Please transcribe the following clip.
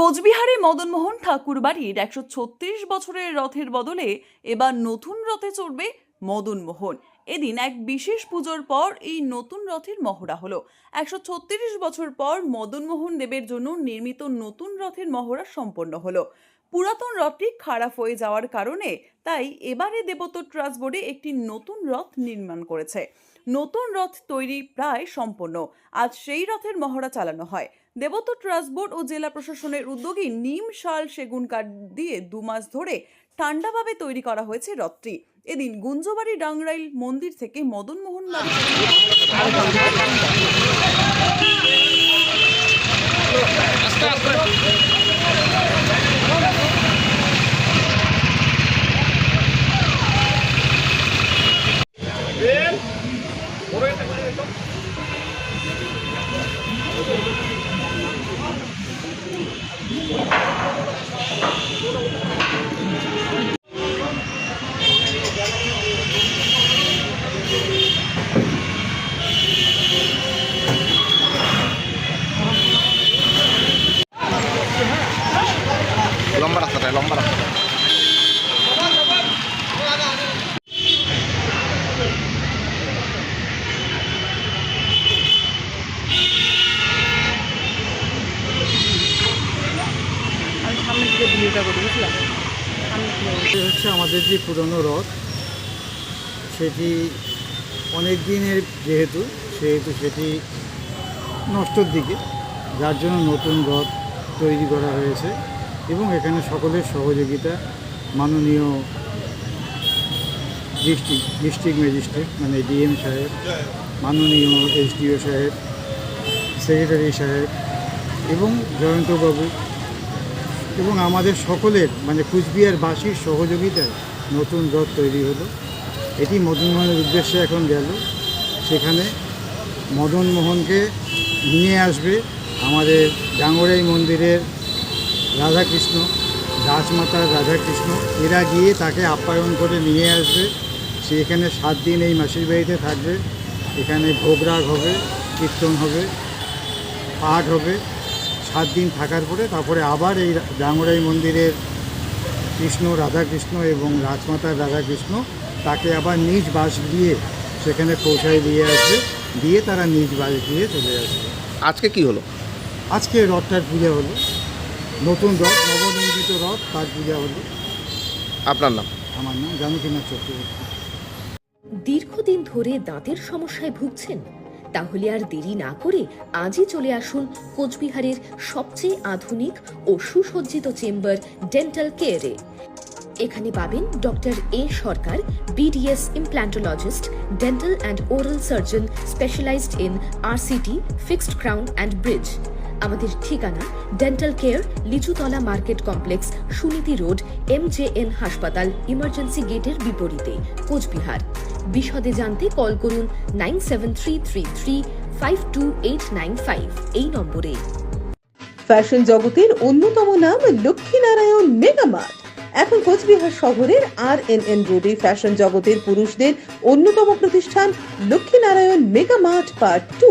কোচবিহারে মদনমোহন ঠাকুর বাড়ির একশো ছত্রিশ বছরের রথের বদলে এবার নতুন রথে চড়বে মদনমোহন। এদিন এক বিশেষ পুজোর পর এই নতুন রথের মহড়া হলো। একশো ছত্রিশ বছর পর মদনমোহন দেবের জন্য নির্মিত নতুন রথের মহড়া সম্পন্ন হলো। পুরাতন রথটি খারাপ হয়ে যাওয়ার কারণে তাই এবারে দেবত ট্রাস্ট বোর্ডে একটি নতুন রথ নির্মাণ করেছে। নতুন রথ তৈরি প্রায় সম্পন্ন। আজ সেই রথের মহড়া চালানো হয়। দেবত ট্রাস্ট বোর্ড ও জেলা প্রশাসনের উদ্যোগে নিম শাল সেগুন কাঠ দিয়ে দু মাস ধরে ঠান্ডাভাবে তৈরি করা হয়েছে রথটি। এদিন গুঞ্জবাড়ি ডাংরাইল মন্দির থেকে মদনমোহন বাড়ি লম্বা লম্বা হচ্ছে আমাদের যে পুরনো রথ। সেটি অনেক দিনের যেহেতু, সেহেতু সেটি নষ্টর দিকে, যার জন্য নতুন রথ তৈরি করা হয়েছে। এবং এখানে সকলের সহযোগিতা, মাননীয় ডিস্ট্রিক্ট ডিস্ট্রিক্ট ম্যাজিস্ট্রেট মানে ডিএম সাহেব, মাননীয় এসডিও সাহেব, সেক্রেটারি সাহেব এবং জয়ন্তবাবু এবং আমাদের সকলের মানে কুচবিহারবাসীর সহযোগিতায় নতুন রথ তৈরি হলো। এটি মদনমোহনের উদ্দেশ্যে এখন গেল। সেখানে মদনমোহনকে নিয়ে আসবে আমাদের ডাঙ্গরাই মন্দিরের রাধাকৃষ্ণ রাজমাতার রাধাকৃষ্ণ এরা গিয়ে তাকে আপ্যায়ন করে নিয়ে আসবে। সে এখানে সাত দিন এই মাসির বাড়িতে থাকবে। এখানে ভোগরাগ হবে কীর্তন হবে পাঠ হবে। সাত দিন থাকার পরে তারপরে আবার এই ডাঙ্গরাই মন্দিরের কৃষ্ণ রাধাকৃষ্ণ এবং রাজমাতার রাধাকৃষ্ণ তাকে আবার নিজ বাস দিয়ে সেখানে পৌঁছায় দিয়ে আসবে। দিয়ে তারা নিজ বাস দিয়ে চলে আসবে। আজকে কি হলো? আজকে রথটার পূজা হলো। নতুন রথ নবনির্মিত রথ তার পূজা হলো আপনার নাম? আমার নাম জানকীনাথ চক্রবর্তী। দীর্ঘদিন ধরে দাঁতের সমস্যায় ভুগছেন তাহলে আর দেরি না করে আজই চলে আসুন কোচবিহারের সবচেয়ে আধুনিক ও সুসজ্জিত চেম্বার ডেন্টাল কেয়ারে। এখানে পাবেন doctor A Sarkar BDS implantologist dental and oral surgeon specialized in RCT fixed crown and bridge. আমাদের ঠিকানা dental care Lichutala market complex, Suniti road M J N হাসপাতাল ইমার্জেন্সি গেটের বিপরীতে, কোচবিহার। বিশদে জানতে কল করুন nine seven three three three five two eight nine five এই নম্বরে। ফ্যাশন জগতের অন্যতম নাম লক্ষ্মীনারায়ণ মেগামার্ট এখন কোচবিহার শহরের আর এন এন রোডে ফ্যাশন জগতের পুরুষদের অন্যতম প্রতিষ্ঠান লক্ষ্মীনারায়ণ মেগামার্ট পার্ট টু